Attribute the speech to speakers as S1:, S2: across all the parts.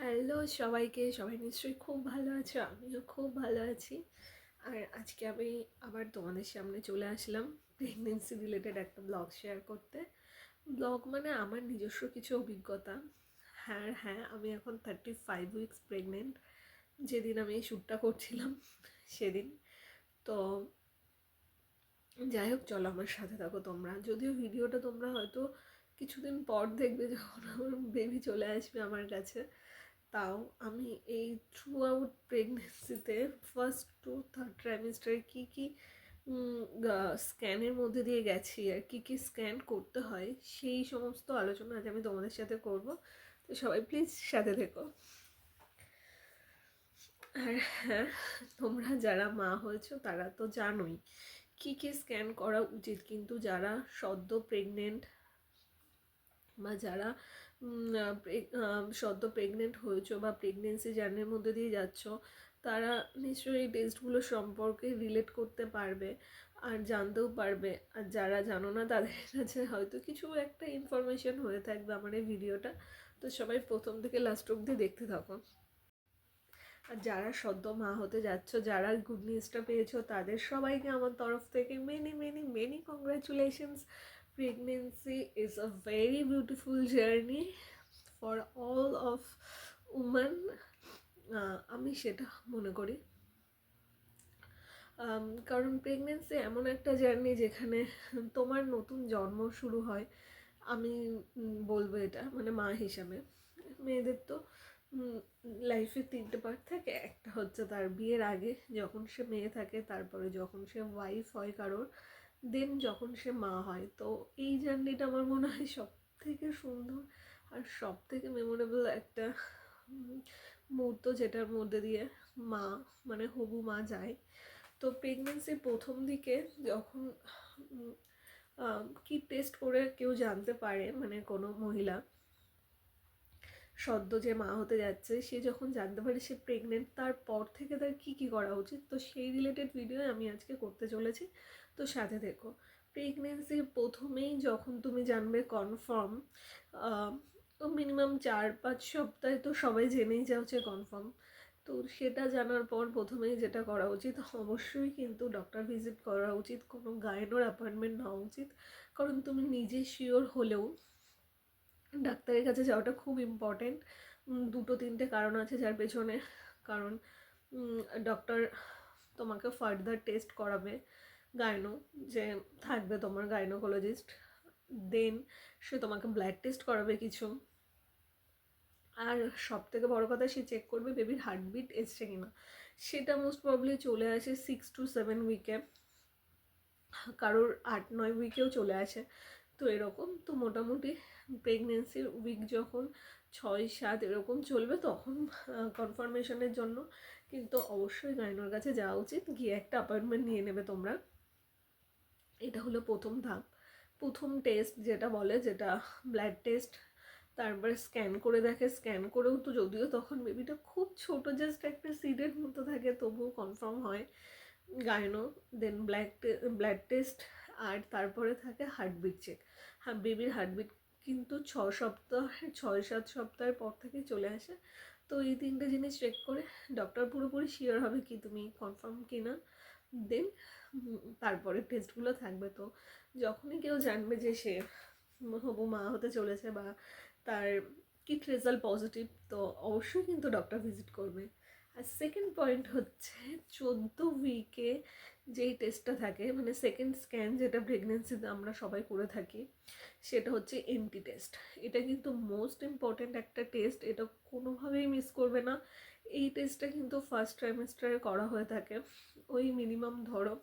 S1: Hello সবাইকে, সবাই নিশ্চয়ই খুব ভালো আছো, আমিও খুব ভালো আছি। আর আজকে আমি আবার তোমাদের সামনে চলে আসলাম প্রেগনেন্সি রিলেটেড একটা ব্লগ শেয়ার করতে। ব্লগ মানে আমার নিজস্ব কিছু অভিজ্ঞতা। হ্যাঁ হ্যাঁ আমি এখন থার্টি ফাইভ উইকস প্রেগনেন্ট যেদিন আমি এই শ্যুটটা করছিলাম, সেদিন। তো যাই হোক, চলো আমার সাথে থাকো তোমরা। যদিও ভিডিওটা তোমরা হয়তো কিছুদিন পর দেখবে যখন আমার বেবি চলে আসবে আমার কাছে। তাও আমি এই থ্রু আউট প্রেগনেন্সিতে ফার্স্ট টু থার্ড ট্রাইমিস্টারে কী কী স্ক্যানের মধ্যে দিয়ে গেছি আর কী কী স্ক্যান করতে হয়, সেই সমস্ত আলোচনা আজ আমি তোমাদের সাথে করব। তো সবাই প্লিজ সাথে থেকো। আর হ্যাঁ তোমরা যারা মা হয়েছো তারা তো জানোই কী কী স্ক্যান করা উচিত। কিন্তু যারা সদ্য প্রেগনেন্ট বা যারা সদ্য প্রেগনেন্ট হয়েছো বা প্রেগনেন্সি জার্নির মধ্যে দিয়ে যাচ্ছ, তারা নিশ্চয়ই এই টেস্টগুলো সম্পর্কে রিলেট করতে পারবে আর জানতেও পারবে। আর যারা জানো না, তাদের কাছে হয়তো কিছু একটা ইনফরমেশন হয়ে থাকবে আমার এই ভিডিওটা তো সবাই প্রথম থেকে লাস্ট অব্দি দেখতে থাকো। আর যারা সদ্য মা হতে যাচ্ছ, যারা গুড নিউজটা পেয়েছ, তাদের সবাইকে আমার তরফ থেকে many many many congratulations pregnancy is a very beautiful journey for all of women. আমি সেটা মনে করি। কারণ প্রেগনেন্সি এমন একটা জার্নি যেখানে তোমার নতুন জন্ম শুরু হয়, আমি বলব এটা মানে মা হিসাবে। মেয়েদের তো লাইফে তিনটে পার্ট থাকে। একটা হচ্ছে তার বিয়ের আগে যখন সে মেয়ে থাকে, তারপরে যখন সে ওয়াইফ হয় কারোর দেন যখন সে মা হয়, তো এই জার্নিটা আমার মনে হয় সব থেকে সুন্দর আর সব থেকে মেমোরেবল একটা মুহূর্ত যেটার মধ্যে দিয়ে মা মানে হবু মা যায়। তো প্রেগনেন্সির প্রথম দিকে যখন কি টেস্ট করে কেউ জানতে পারে মানে কোনো মহিলা, সদ্য যে মা হতে যাচ্ছে, সে যখন জানতে পারে সে প্রেগনেন্ট তারপর থেকে তার কী কী করা উচিত, তো সেই রিলেটেড ভিডিও আমি আজকে করতে চলেছি। তো সাথে দেখো প্রেগনেন্সির প্রথমেই যখন তুমি জানবে কনফার্ম তো মিনিমাম চার পাঁচ সপ্তাহে তো সবাই জেনেই যাচ্ছে কনফার্ম তো সেটা জানার পর প্রথমেই যেটা করা উচিত, অবশ্যই কিন্তু ডক্টর ভিজিট করা উচিত, কোনো গাইনোর অ্যাপয়েন্টমেন্ট নেওয়া উচিত। কারণ তুমি নিজে শিওর হলেও ডাক্তারের কাছে যাওয়াটা খুব ইম্পর্টেন্ট দুটো তিনটে কারণ আছে যার পেছনে। কারণ ডক্টর তোমাকে ফার্দার টেস্ট করাবে। গাইনো, যে থাকবে তোমার গাইনোকোলজিস্ট দেন সে তোমাকে ব্লাড টেস্ট করাবে কিছু। আর সব থেকে বড়ো কথা, সে চেক করবে বেবির হার্টবিট এসছে কিনা। সেটা মোস্ট প্রবলি চলে আসে সিক্স টু সেভেন উইকে কারোর আট, নয় উইকেও চলে আসে। তো এরকম, তো মোটামুটি প্রেগনেন্সির উইক যখন ছয়, সাত এরকম চলবে, তখন কনফার্মেশনের জন্য কিন্তু অবশ্যই গাইনোর কাছে যাওয়া উচিত। গিয়ে একটা অ্যাপয়েন্টমেন্ট নিয়ে নেবে তোমরা। এটা হলো প্রথম ধাপ। প্রথম টেস্ট যেটা বলে যেটা ব্লাড টেস্ট তারপরে স্ক্যান করে দেখে স্ক্যান করেও তো যদিও তখন বেবিটা খুব ছোট জাস্ট একটা সিডের মতো থাকে, তবুও কনফার্ম হয়। গায়নো দেন ব্ল্যাক ব্লাড টেস্ট আর তারপরে থাকে হার্টবিট চেক হ্যাঁ বেবির হার্টবিট কিন্তু ছ সপ্তাহ, ছয় সাত সপ্তাহের পর থেকে চলে আসে। তো এই তিনটে জিনিস চেক করে ডক্টর পুরোপুরি শিওর হবে কি তুমি কনফার্ম কিনা। দেন তারপরে টেস্টগুলো থাকবে তো। যখনই কেউ জানবে যে সে হবু মা হতে চলেছে বা তার কিট রেজাল্ট পজিটিভ তো অবশ্যই কিন্তু ডক্টর ভিজিট করবে। আর সেকেন্ড পয়েন্ট হচ্ছে চোদ্দ উইকে যেই টেস্টটা থাকে মানে সেকেন্ড স্ক্যান যেটা প্রেগনেন্সিতে আমরা সবাই করে থাকি, সেটা হচ্ছে এমটি টেস্ট এটা কিন্তু মোস্ট ইম্পর্ট্যান্ট একটা টেস্ট এটা কোনোভাবেই মিস করবে না। এই টেস্টটা কিন্তু ফার্স্ট ট্রাইমেস্টারে করা হয়ে থাকে। ওই মিনিমাম ধরো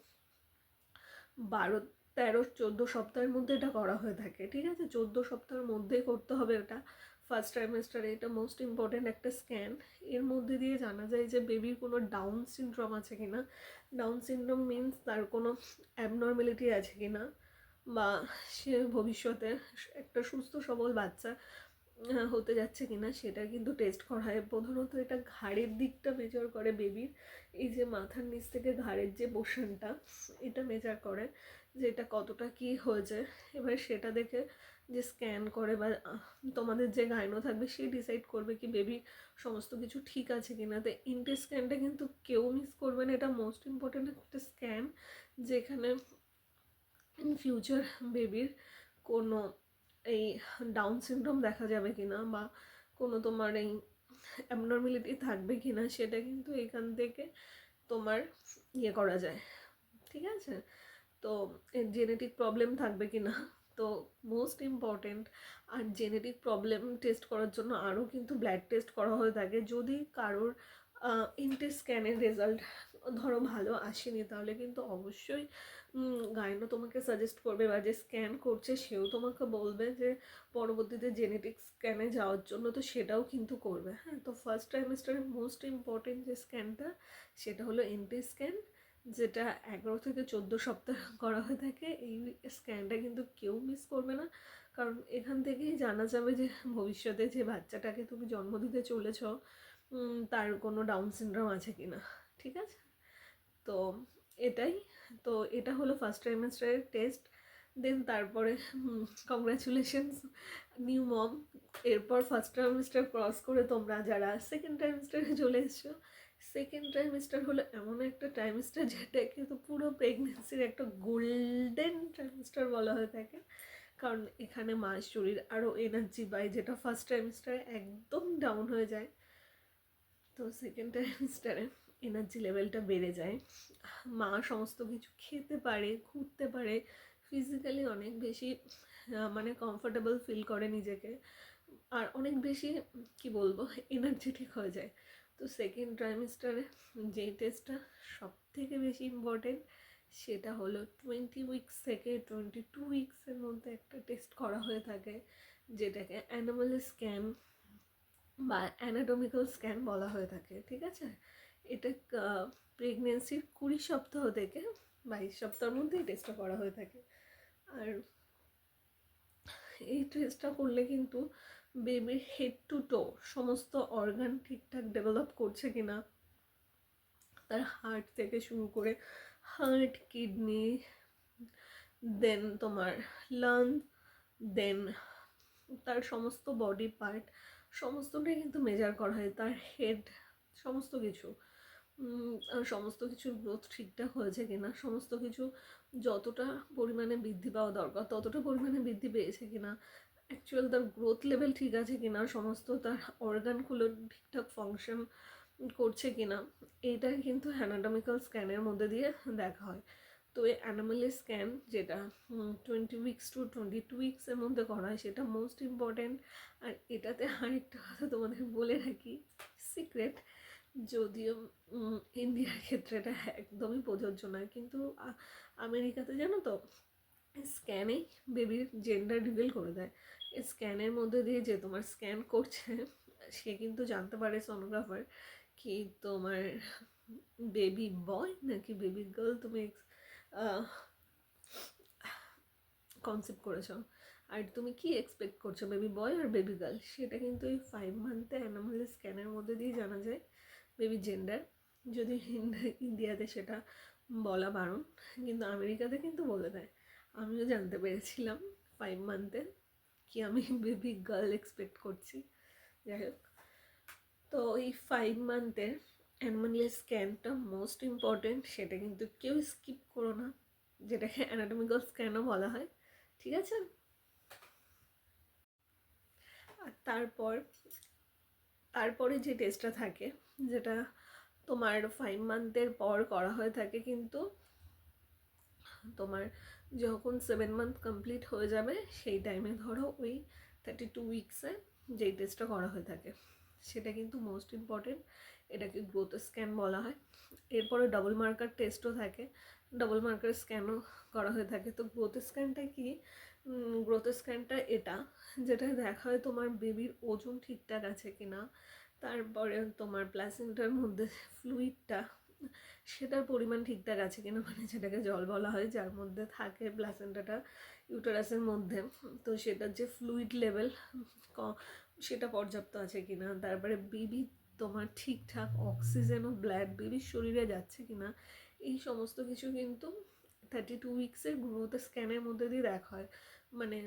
S1: বারো, তেরো, চোদ্দ সপ্তাহের মধ্যে এটা করা হয়ে থাকে, ঠিক আছে? চোদ্দ সপ্তাহের মধ্যেই করতে হবে এটা। ফার্স্ট ট্রাইমেস্টারে এটা মোস্ট ইম্পর্ট্যান্ট একটা স্ক্যান এর মধ্যে দিয়ে জানা যায় যে বেবির কোনো ডাউন সিনড্রোম আছে কি না ডাউন সিনড্রোম মিনস তার কোনো অ্যাবনর্মালিটি আছে কি না বা সে ভবিষ্যতে একটা সুস্থ সবল বাচ্চা হতে যাচ্ছে কিনা সেটা কিন্তু টেস্ট করা হয় প্রধানত এটা ঘাড়ের দিকটা মেজার করে বেবির এই যে মাথার নিচ থেকে ঘাড়ের যে পোর্শনটা এটা মেজার করে যে এটা কতটা কী হয়েছে। এবার সেটা দেখে যে স্ক্যান করে বা তোমাদের যে গাইনো থাকবে সে ডিসাইড করবে কি বেবি সমস্ত কিছু ঠিক আছে কি না তো ইনটে স্ক্যানটা কিন্তু কেউ মিস করবে না। এটা মোস্ট ইম্পর্ট্যান্ট একটা স্ক্যান যেখানে ইন ফিউচার বেবির কোনো এই ডাউন সিনড্রোম দেখা যাবে কি না বা কোনো তোমার এই অ্যাবনর্মালিটি থাকবে কি না সেটা কিন্তু এখান থেকে তোমার ইয়ে করা যায়। ঠিক আছে? তো জেনেটিক প্রবলেম থাকবে কি না তো মোস্ট ইম্পর্টেন্ট আর জেনেটিক প্রবলেম টেস্ট করার জন্য আরও কিন্তু ব্লাড টেস্ট করা হয়ে থাকে। যদি কারোর ইনটে স্ক্যানের রেজাল্ট ধরো ভালো আসেনি, তাহলে কিন্তু অবশ্যই গাইনো তোমাকে সাজেস্ট করবে বা যে স্ক্যান করছে সেও তোমাকে বলবে যে পরবর্তীতে জেনেটিক স্ক্যানে যাওয়ার জন্য, তো সেটাও কিন্তু করবে। হ্যাঁ তো ফার্স্ট ট্রাইমেস্টারের মোস্ট ইম্পর্টেন্ট যে স্ক্যানটা সেটা হলো এনটি স্ক্যান যেটা এগারো থেকে চোদ্দ সপ্তাহ করা হয়ে থাকে। এই স্ক্যানটা কিন্তু কেউ মিস করবে না। কারণ এখান থেকেই জানা যাবে যে ভবিষ্যতে যে বাচ্চাটাকে তুমি জন্ম দিতে চলেছ তার কোনো ডাউন সিনড্রোম আছে কি না ঠিক আছে? তো এটাই তো এটা হলো ফার্স্ট ট্রাইমেস্টারের টেস্ট দেন তারপরে কংগ্রাচুলেশনস নিউ মম এরপর ফার্স্ট ট্রাইমেস্টার ক্রস করে তোমরা যারা সেকেন্ড ট্রাইমেস্টারে চলে এসছো সেকেন্ড ট্রাইমেস্টার হলো এমন একটা ট্রাইমেস্টার যেটা কিন্তু পুরো প্রেগনেন্সির একটা গোল্ডেন ট্রাইমেস্টার বলা হয়ে থাকে। কারণ এখানে মাস শরীর আরও এনার্জি পায়, যেটা ফার্স্ট ট্রাইমেস্টারে একদম ডাউন হয়ে যায়। তো সেকেন্ড ট্রাইমেস্টারে এনার্জি লেভেলটা বেড়ে যায়। মা সমস্ত কিছু খেতে পারে, ঘুরতে পারে ফিজিক্যালি অনেক বেশি মানে কমফোর্টেবল ফিল করে নিজেকে। আর অনেক বেশি, কি বলব এনার্জেটিক হয়ে যায়। তো সেকেন্ড ট্রাইমেস্টারে যে টেস্টটা সব থেকে বেশি ইম্পর্টেন্ট সেটা হলো টোয়েন্টি উইকস থেকে টোয়েন্টি টু উইকসের মধ্যে একটা টেস্ট করা হয়ে থাকে, যেটাকে অ্যানিমাল স্ক্যান বা অ্যানাটমিক্যাল স্ক্যান বলা হয়ে থাকে, ঠিক আছে? এটা প্রেগনেন্সির কুড়ি সপ্তাহ থেকে বাইশ সপ্তাহের মধ্যে এই টেস্টটা করা হয়ে থাকে। আর এই টেস্টটা করলে কিন্তু বেবির হেড টু টো সমস্ত অর্গান ঠিকঠাক ডেভেলপ করছে কি না তার হার্ট থেকে শুরু করে হার্ট কিডনি দেন তোমার লাংস দেন তার সমস্ত বডি পার্ট সমস্তটাই কিন্তু মেজার করা হয়। তার হেড সমস্ত কিছু। সমস্ত কিছুর গ্রোথ ঠিকঠাক হয়েছে কিনা, সমস্ত কিছু যতটা পরিমাণে বৃদ্ধি পাওয়া দরকার, ততটা পরিমাণে বৃদ্ধি পেয়েছে কিনা অ্যাকচুয়াল তার গ্রোথ লেভেল ঠিক আছে কিনা, সমস্ত তার অর্গানগুলো ঠিকঠাক ফাংশন করছে কিনা এইটা কিন্তু অ্যানাটমিক্যাল স্ক্যানের মধ্যে দিয়ে দেখা হয়। তো এই অ্যানিমালের স্ক্যান যেটা twenty weeks to twenty two উইক্সের মধ্যে করা হয়, সেটা মোস্ট ইম্পর্ট্যান্ট আর এটাতে আরেকটা কথা তোমাদের বলে রাখি সিক্রেট যদিও ইন্ডিয়ার ক্ষেত্রে এটা একদমই প্রযোজ্য নয় কিন্তু আমেরিকাতে জানো তো স্ক্যানেই বেবির জেন্ডার রিভিল করে দেয়। স্ক্যানের মধ্যে দিয়ে যে তোমার স্ক্যান করছে, সে কিন্তু জানতে পারে সোনোগ্রাফার কি তোমার বেবি বয় নাকি বেবি গার্ল তুমি কনসেপ্ট করেছ। আর তুমি কি এক্সপেক্ট করছ বেবি বয় আর বেবি গার্ল সেটা কিন্তু এই ফাইভ মান্থে অ্যানিমাল স্ক্যানের মধ্যে দিয়ে জানা যায়। বেবি জেন্ডার যদি ইন্ডিয়াতে সেটা বলা বারণ, কিন্তু আমেরিকাতে কিন্তু বলে দেয়। আমিও জানতে পেরেছিলাম ফাইভ মান্থে কি আমি বেবি গার্ল এক্সপেক্ট করছি। যাই হোক, তো এই ফাইভ মান্থের অ্যানিমালিয়ার স্ক্যানটা মোস্ট ইম্পর্টেন্ট সেটা কিন্তু কেউ স্কিপ করো না। যেটাকে অ্যানাটমিক্যাল স্ক্যানও বলা হয়। ঠিক আছে? আর তারপর, তারপরে যে টেস্টটা থাকে, যেটা তোমার ফাইভ মান্থের পর করা হয়ে থাকে কিন্তু তোমার যখন সেভেন মান্থ কমপ্লিট হয়ে যাবে, সেই টাইমে ধরো ওই থার্টি টু উইক্সে যেই টেস্টটা করা হয়ে থাকে। সেটা কিন্তু মোস্ট ইম্পর্টেন্ট এটাকে গ্রোথ স্ক্যান বলা হয়। এরপরে ডবল মার্কার টেস্টও থাকে। ডবল মার্কার স্ক্যানও করা হয়ে থাকে। তো গ্রোথ স্ক্যানটা কি? গ্রোথ স্ক্যানটা এটা, যেটা দেখা হয় তোমার বেবির ওজন ঠিকঠাক আছে কি না তারপরে তোমার প্লাসেন্টার মধ্যে ফ্লুইডটা সেটার পরিমাণ ঠিকঠাক আছে কিনা মানে যেটাকে জল বলা হয়, যার মধ্যে থাকে প্লাসেন্টাটা ইউটারাসের মধ্যে। তো সেটার যে ফ্লুইড লেভেল সেটা পর্যাপ্ত আছে কিনা, তারপরে বেবি তোমার ঠিকঠাক অক্সিজেন ও ব্লাড বেবির শরীরে যাচ্ছে কিনা, এই সমস্ত কিছু কিন্তু থার্টি টু উইক্সের গ্রোথ স্ক্যানের মধ্যে দিয়ে দেখা হয়। মানে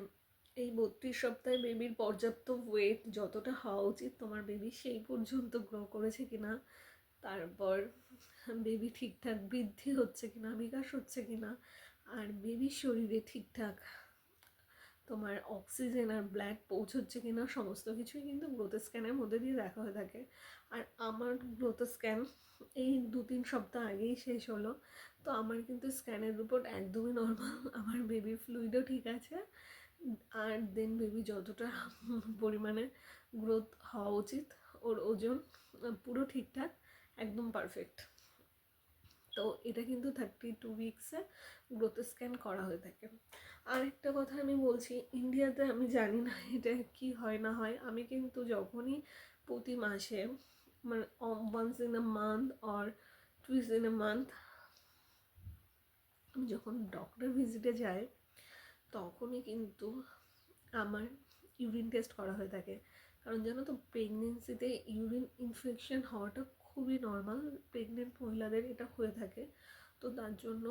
S1: এই বত্রিশ সপ্তাহে বেবির পর্যাপ্ত ওয়েট যতটা হওয়া উচিত তোমার বেবি সেই পর্যন্ত গ্রো করেছে কিনা, তারপর বেবি ঠিকঠাক বৃদ্ধি হচ্ছে কিনা, বিকাশ হচ্ছে কিনা, আর বেবির শরীরে ঠিকঠাক তোমার অক্সিজেন আর ব্লাড পৌঁছচ্ছে কিনা, সমস্ত কিছুই কিন্তু গ্রোথ স্ক্যানের মধ্যে দিয়ে দেখা হয়ে থাকে। আর আমার গ্রোথ স্ক্যান এই দু তিন সপ্তাহ আগেই শেষ হলো। তো আমার কিন্তু স্ক্যানের রিপোর্ট একদমই নর্মাল আমার বেবির ফ্লুইডও ঠিক আছে। আর দেন বেবি যতটা পরিমাণে গ্রোথ হওয়া উচিত, ওর ওজন পুরো ঠিকঠাক, একদম পারফেক্ট তো এটা কিন্তু থার্টি টু উইক্সে গ্রোথ স্ক্যান করা হয়ে থাকে। আরেকটা কথা আমি বলছি, ইন্ডিয়াতে আমি জানি না এটা কি হয় না হয়। আমি কিন্তু যখনই প্রতি মাসে মানে once in a month or twice in a month আমি যখন ডক্টর ভিজিটে যাই, তখনই কিন্তু আমার ইউরিন টেস্ট করা হয়ে থাকে। কারণ জানো তো প্রেগনেন্সিতে ইউরিন ইনফেকশন হওয়াটা খুবই নর্মাল প্রেগনেন্ট মহিলাদের এটা হয়ে থাকে। তো তার জন্য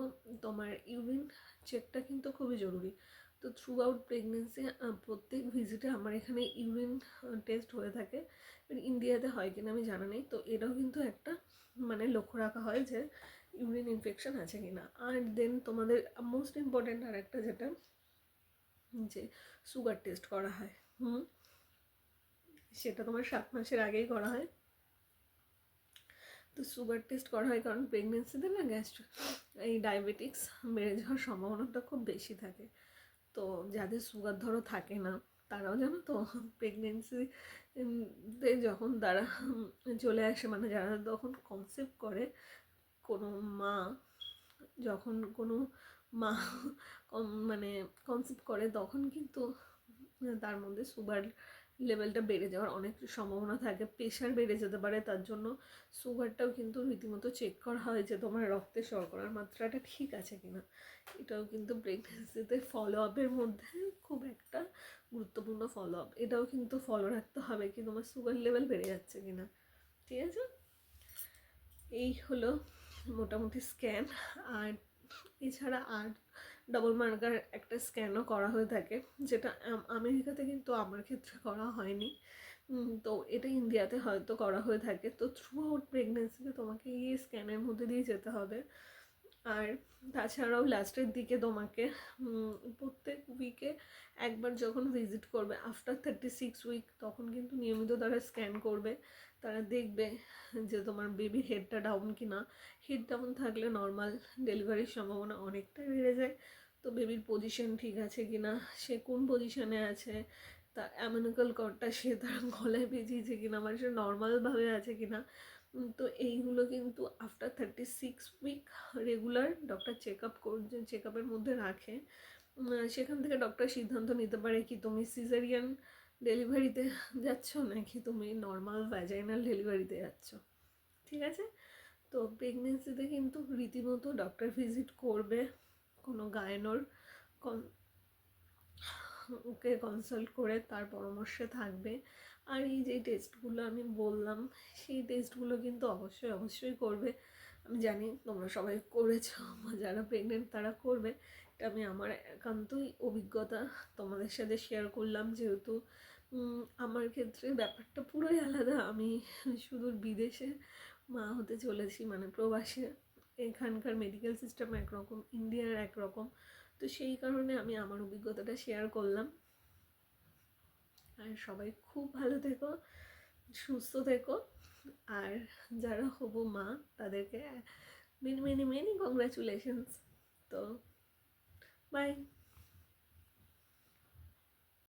S1: তোমার ইউরিন চেকটা কিন্তু খুবই জরুরি। তো থ্রু আউট প্রেগনেন্সি প্রত্যেক ভিজিটে আমার এখানে ইউরিন টেস্ট হয়ে থাকে। ইন্ডিয়াতে হয় কিনা আমি জানা নেই। তো এটাও কিন্তু একটা মানে লক্ষ্য রাখা হয় যে ইউরিন ইনফেকশন আছে কিনা। আর দেন তোমাদের মোস্ট ইম্পর্ট্যান্ট আর একটা যেটা, যে সুগার টেস্ট করা হয়। হুম? সেটা তোমার সাত মাসের আগেই করা হয়। তো সুগার টেস্ট করা হয় কারণ প্রেগনেন্সিতে না গ্যাস্ট্রিক এই ডায়াবেটিক্স বেড়ে যাওয়ার সম্ভাবনাটা খুব বেশি থাকে। তো যাদের সুগার ধরো থাকে না, তারাও জানো তো প্রেগনেন্সিতে যখন তারা চলে আসে মানে যারা তখন কনসেপ্ট করে, কোনো মা যখন কোনো মা মানে কনসেপ্ট করে, তখন কিন্তু তার মধ্যে সুগার লেভেলটা বেড়ে যাওয়ার অনেক সম্ভাবনা থাকে প্রেশার বেড়ে যেতে পারে, তার জন্য সুগারটাও কিন্তু রীতিমতো চেক করা হয় যে তোমার রক্তে শর্করার মাত্রাটা ঠিক আছে কিনা। এটাও কিন্তু প্রেগনেন্সিতে ফলো আপের মধ্যে খুব একটা গুরুত্বপূর্ণ ফলো আপ এটাও কিন্তু ফলো রাখতে হবে কি তোমার সুগার লেভেল বেড়ে যাচ্ছে কিনা। ঠিক আছে? এই হলো মোটামুটি স্ক্যান আর এছাড়া আর ডবল মার্কার একটা স্ক্যানও করা হয়ে থাকে, যেটা আমেরিকাতে কিন্তু আমার ক্ষেত্রে করা হয়নি। তো এটা ইন্ডিয়াতে হয়তো করা হয়ে থাকে। তো থ্রু আউট প্রেগনেন্সিতে তোমাকে এই স্ক্যানের মধ্যে দিয়ে যেতে হবে। আর তাছাড়াও লাস্টের দিকে তোমাকে প্রত্যেক উইকে একবার যখন ভিজিট করবে আফটার থার্টি সিক্স উইক তখন কিন্তু নিয়মিত তারা স্ক্যান করবে। তারা দেখবে যে তোমার বেবির হেডটা ডাউন কি না হেড ডাউন থাকলে নর্মাল ডেলিভারির সম্ভাবনা অনেকটাই বেড়ে তো বেবির পজিশন ঠিক আছে কি না সে কোন পজিশনে আছে, তা অ্যামিনিক্যাল কর্ডটা সে তার গলায় বেজিয়েছে কিনা মানে সে নর্মালভাবে আছে কিনা তো এইগুলো কিন্তু after thirty six week regular doctor check up check আপের মধ্যে রাখে। সেখান থেকে ডক্টর সিদ্ধান্ত নিতে পারে কি তুমি সিজারিয়ান ডেলিভারিতে যাচ্ছ নাকি তুমি নর্মাল ভ্যাজাইনাল ডেলিভারিতে যাচ্ছ। ঠিক আছে? তো প্রেগনেন্সিতে কিন্তু রীতিমতো ডক্টর ভিজিট করবে। কোনো গায়নোর ওকে কনসাল্ট করে তার পরামর্শে থাকবে। আর এই যে টেস্টগুলো আমি বললাম, সেই টেস্টগুলো কিন্তু অবশ্যই অবশ্যই করবে। আমি জানি তোমরা সবাই করেছ যারা প্রেগনেন্ট তারা করবে। এটা আমি আমার একান্তই অভিজ্ঞতা তোমাদের সাথে শেয়ার করলাম, যেহেতু আমার ক্ষেত্রে ব্যাপারটা পুরোই আলাদা। আমি সুদূর বিদেশে মা হতে চলেছি মানে প্রবাসে। এখানকার মেডিকেল সিস্টেম একরকম ইন্ডিয়ার একরকম তো সেই কারণে আমি আমার অভিজ্ঞতাটা শেয়ার করলাম। আর সবাই খুব ভালো থেকো, সুস্থ থেকো। আর যারা হব মা, তাদেরকে মেনি মেনি মেনি কংগ্রাচুলেশনস তো বাই